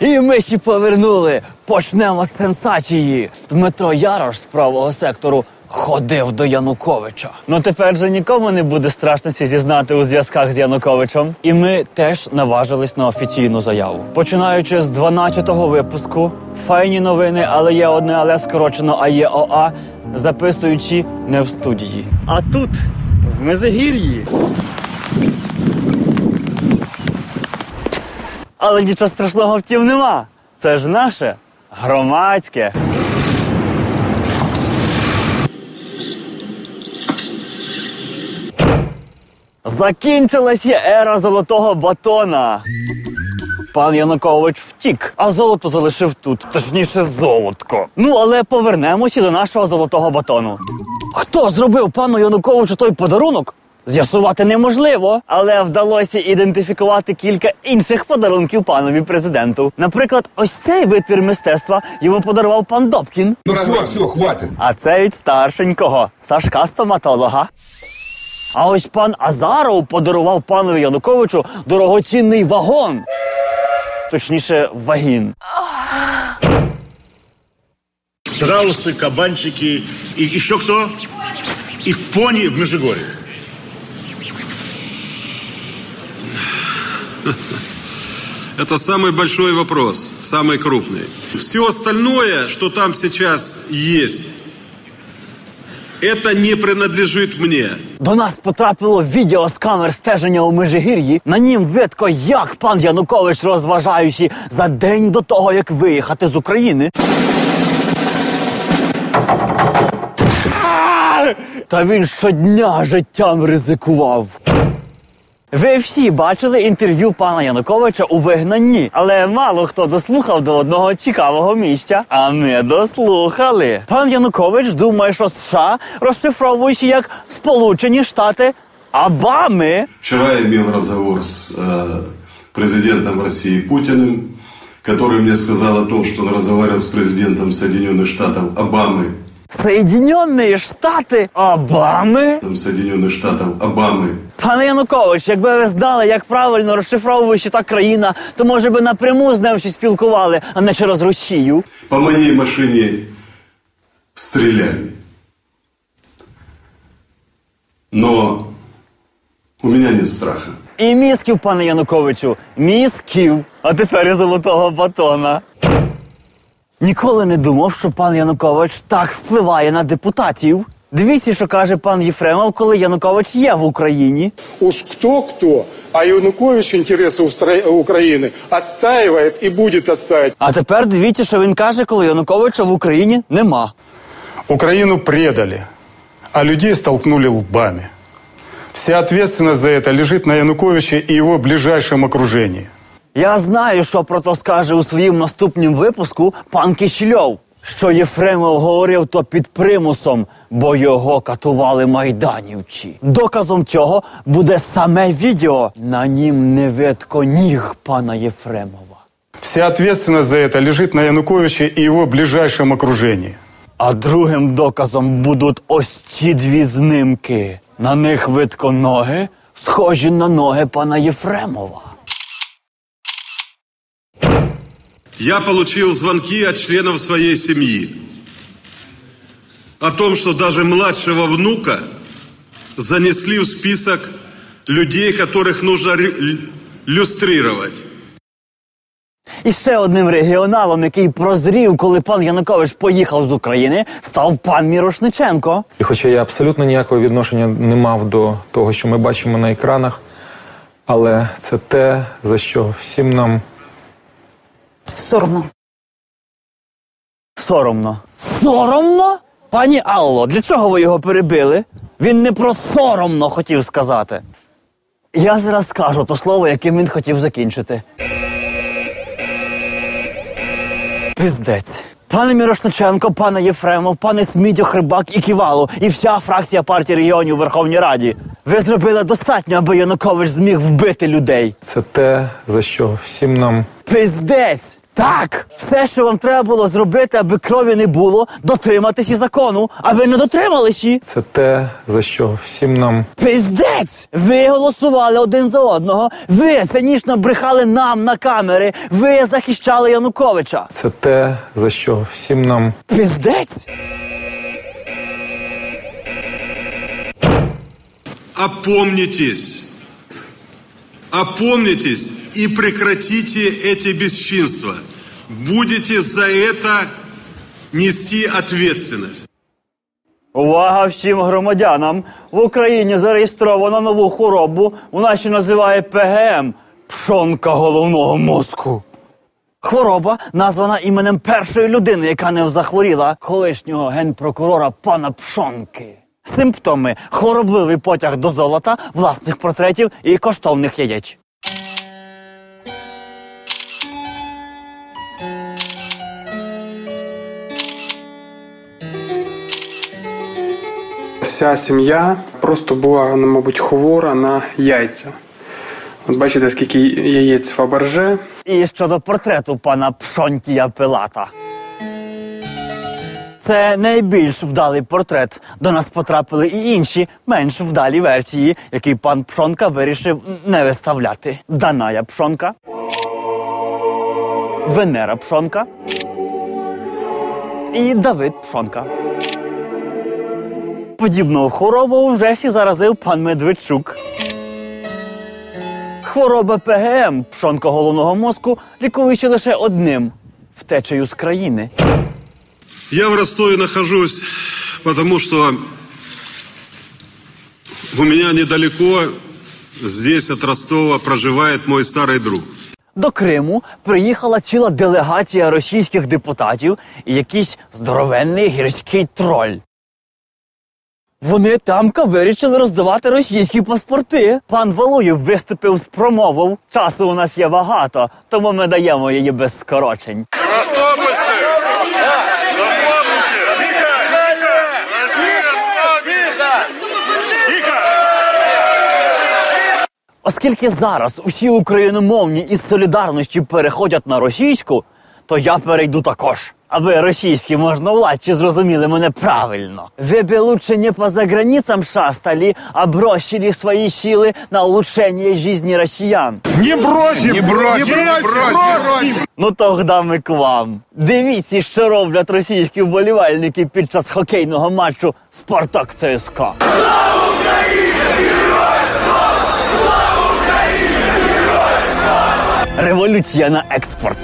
І ми ще повернули. Почнемо з сенсації. Дмитро Ярош з правого сектору ходив до Януковича. Ну тепер же нікому не буде страшності зізнати у зв'язках з Януковичем. І ми теж наважились на офіційну заяву. Починаючи з 12-го випуску, файні новини, але є одне, але скорочено АЄОА, записуючи не в студії. А тут, в Межигір'ї. Але нічого страшного втім нема. Це ж наше громадське. Закінчилася ера золотого батона. Пан Янукович втік, а золото залишив тут, точніше, золотко. Ну, але повернемося до нашого золотого батону. Хто зробив пану Януковичу той подарунок? З'ясувати неможливо, але вдалося ідентифікувати кілька інших подарунків панові президенту. Наприклад, ось цей витвір мистецтва йому подарував пан Добкін, Ну все, все, хватит. а це від старшенького Сашка стоматолога. А ось пан Азаров подарував панові Януковичу дорогоцінний вагон. Точніше, вагін. страусы, кабанчики и еще кто? И пони в Межигорье. Это самый большой вопрос, самый крупный. Все остальное, что там сейчас есть, это не принадлежит мне. До нас потрапило відео з камер стеження у Межигір'ї. На нім видко, як пан Янукович розважаючи за день до того, як виїхати з України. Та він щодня життям ризикував. Ви всі бачили інтерв'ю пана Януковича у вигнанні, але мало хто дослухав до одного цікавого місця. А ми дослухали. Пан Янукович думає, що США розшифровуючи як Сполучені Штати Обами. Вчера я имел разговор с э, президентом России Путиным, который мне сказал о том, что он разговаривал с президентом Соединенных Штатов Обамы, Соєдинені Штати Обами. там, Соединенных Штатов Обамы. Пане Янукович, якби ви знали, як правильно розшифровуючи та країна, то може би напряму з ним ще спілкували, а не через Росію. По моей машине стреляли. Но у меня нет страха. І мізків, пане Януковичу, мізків, а тепер і золотого батона. Ніколи не думав, що пан Янукович так впливає на депутатів. Дивіться, що каже пан Єфремов, коли Янукович є в Україні. Уж кто-кто, а Янукович интересы Устра- Украины отстаивает и будет отстаивать. А тепер дивіться, що він каже, коли Януковича в Україні нема. Украину предали, а людей столкнули лбами. Вся ответственность за это лежит на Януковиче и его ближайшем окружении. Я знаю, що про то скаже у своїм наступнім випуску пан Кишельов. Що Єфремов говорив то під примусом, бо його катували майданівці. Доказом цього буде саме відео. На нім не видко ніг пана Єфремова. Вся ответственность за это лежит на Януковиче и его ближайшем окружении. А другим доказом будуть ось ці дві знимки. На них видко ноги, схожі на ноги пана Єфремова. Я получил звонки от членов своей семьи о том, что даже младшего внука занесли в список людей, которых нужно люстрировать. І ще одним регіоналом, який прозрів, коли пан Янукович поїхав з України, став пан Мірошниченко. І хоча я абсолютно ніякого відношення не мав до того, що ми бачимо на екранах, але це те, за що всім нам Соромно. Соромно. Соромно? Пані Алло, для чого ви його перебили? Він не про соромно хотів сказати. Я зараз скажу то слово, яким він хотів закінчити. Пиздець. Пане Мірошниченко, пане Єфремов, пане Смітьо, Хрибак і Ківало, і вся фракція партії регіонів у Верховній Раді. Ви зробили достатньо, аби Янукович зміг вбити людей. це те, за що всім нам Пиздець! Так, все, що вам треба було зробити, аби крові не було, дотриматися закону, а ви не дотрималися. Це те, за що всім нам Пиздець! Ви голосували один за одного. Ви цинічно брехали нам на камери. Ви захищали Януковича. це те, за що всім нам Пиздець! Опомнитесь. Опомнитесь и прекратите эти бесчинства. Будете за это нести ответственность. Увага всім громадянам! В Україні зареєстровано нову хворобу. Вона ще називає ПГМ пшонка головного мозку. Хвороба названа іменем першої людини, яка не захворіла, колишнього генпрокурора пана Пшонки. Симптоми хворобливий потяг до золота, власних портретів і коштовних яєць. Вся сім'я просто була, ну, мабуть, хвора на яйця. От бачите, скільки яєць Фаберже. І щодо портрету пана Пшонтія Пилата. Це найбільш вдалий портрет. До нас потрапили і інші, менш вдалі версії, які пан Пшонка вирішив не виставляти. Даная Пшонка, Венера Пшонка і Давид Пшонка. Подібну хворобу вже всі заразив пан Медведчук. Хвороба ПГМ, пшонка головного мозку, лікується лише одним втечею з країни. Я в Ростове нахожусь, потому что у меня недалеко, здесь от Ростова, проживает мой старый друг. До Криму приїхала ціла делегація російських депутатів і якийсь здоровенний гірський троль. Вони тамка вирішили роздавати російські паспорти. Пан Валуєв виступив з промовою. Часу у нас є багато, тому ми даємо її без скорочень. Оскільки зараз усі україномовні із солідарності переходять на російську, то я перейду також. Аби російські можновладці зрозуміли мене правильно. Ви би лучше не по заграницам шастали, а бросили свої сили на улучшення житті росіян. Не бросим! Не бросим! Не бросим! Ну тогда ми к вам. Дивіться, що роблять російські вболівальники під час хокейного матчу Спартак ЦСКА. Революція на експорт.